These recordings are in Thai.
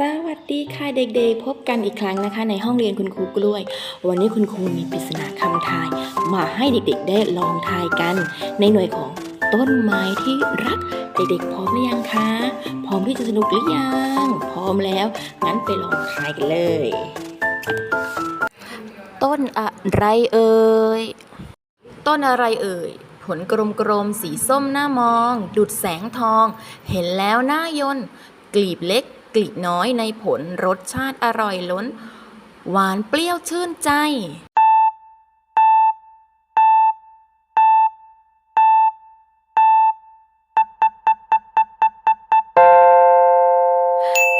สวัสดีค่ะเด็กๆ พบกันอีกครั้งนะคะ ในห้องเรียนคุณครูกล้วย วันนี้คุณครูมีปริศนาคำทาย มาให้เด็กๆ ได้ลองทายกัน ในหน่วยของต้นไม้ที่รัก เด็กๆ พร้อมหรือยังคะ พร้อมที่จะสนุกหรือยัง พร้อมแล้ว งั้นไปลองทายกันเลย ต้นอะไรเอ่ย ต้นอะไรเอ่ยผลกลมๆ สีส้มหน้ามอง ดุดแสงทอง เห็นแล้วน่ายน กลีบเล็ก กลีบน้อยในผลรสชาติอร่อยล้น หวานเปรี้ยวชื่นใจ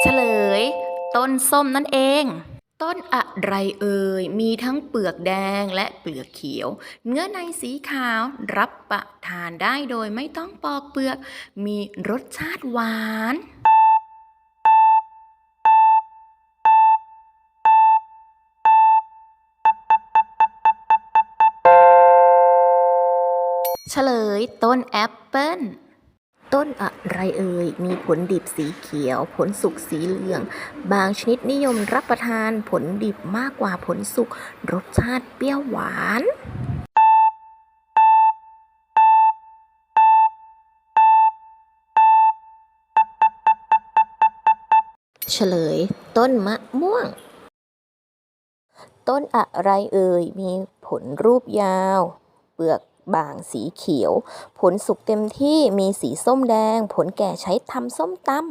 เฉลย ต้นส้มนั่นเอง ต้นอะไรเอ่ย มีทั้งเปลือกแดงและเปลือกเขียว เนื้อในสีขาวรับประทานได้โดยไม่ต้องปอกเปลือก มีรสชาติหวาน ฉลยต้นแอปเปิ้ลต้นอะไรเอ่ย มีผลดิบสีเขียว ผลสุกสีเหลือง บางชนิดนิยมรับประทานผลดิบมากกว่าผลสุก รสชาติเปรี้ยวหวานเฉลย ต้นมะม่วง ต้นอะไรเอ่ย มีผลรูปยาว เปลือก บางสีเขียว ผลสุกเต็มที่มีสีส้มแดง ผลแก่ใช้ทำส้มตำ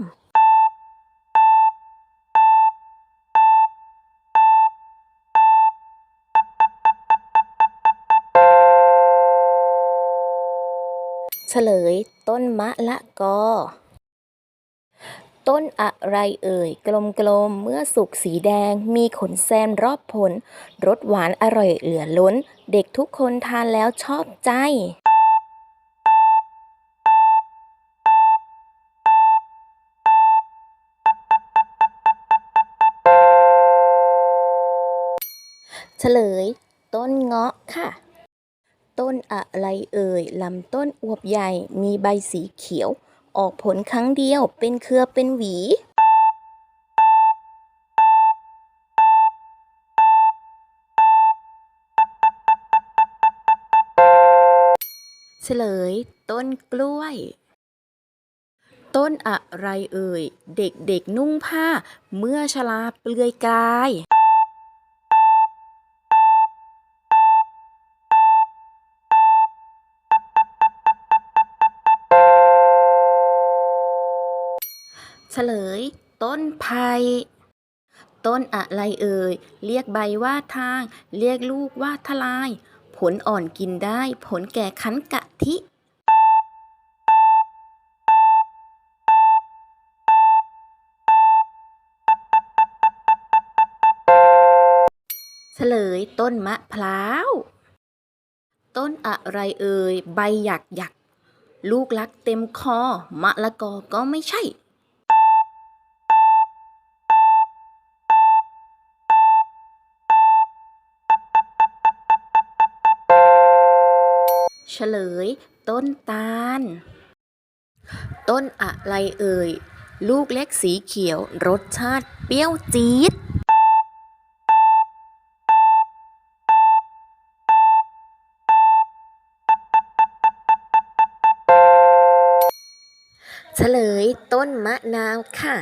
เฉลยต้นมะละกอ ต้นอะไรเอ่ย กลมๆ เมื่อสุกสีแดง มีขนแซมรอบผล รสหวานอร่อยเหลือล้น เด็กทุกคนทานแล้วชอบใจเฉลย ต้นเงาะค่ะ ต้นอะไรเอ่ยลำต้นอวบใหญ่มีใบสีเขียว ออกผลครั้งเดียวเป็นเครือเป็นหวี เฉลย ต้นกล้วย ต้นอะไรเอ่ย เด็กๆนุ่งผ้า เมื่อชลาเปลือยกาย เฉลย ต้นไผ่ต้นอะไรเอ่ย เรียกใบว่าทาง เรียกลูกว่าทลาย ผลอ่อนกินได้ ผลแก่คั้นกะทิเฉลยต้นมะพร้าว ต้นอะไรเอ่ย ใบหยักหยัก ลูกลักเต็มคอ มะละกอก็ไม่ใช่ เฉลย ต้นตาล ต้นอะไรเอ่ย ลูกเล็กสีเขียว รสชาติเปรี้ยวจี๊ดเฉลยต้นมะนาวค่ะ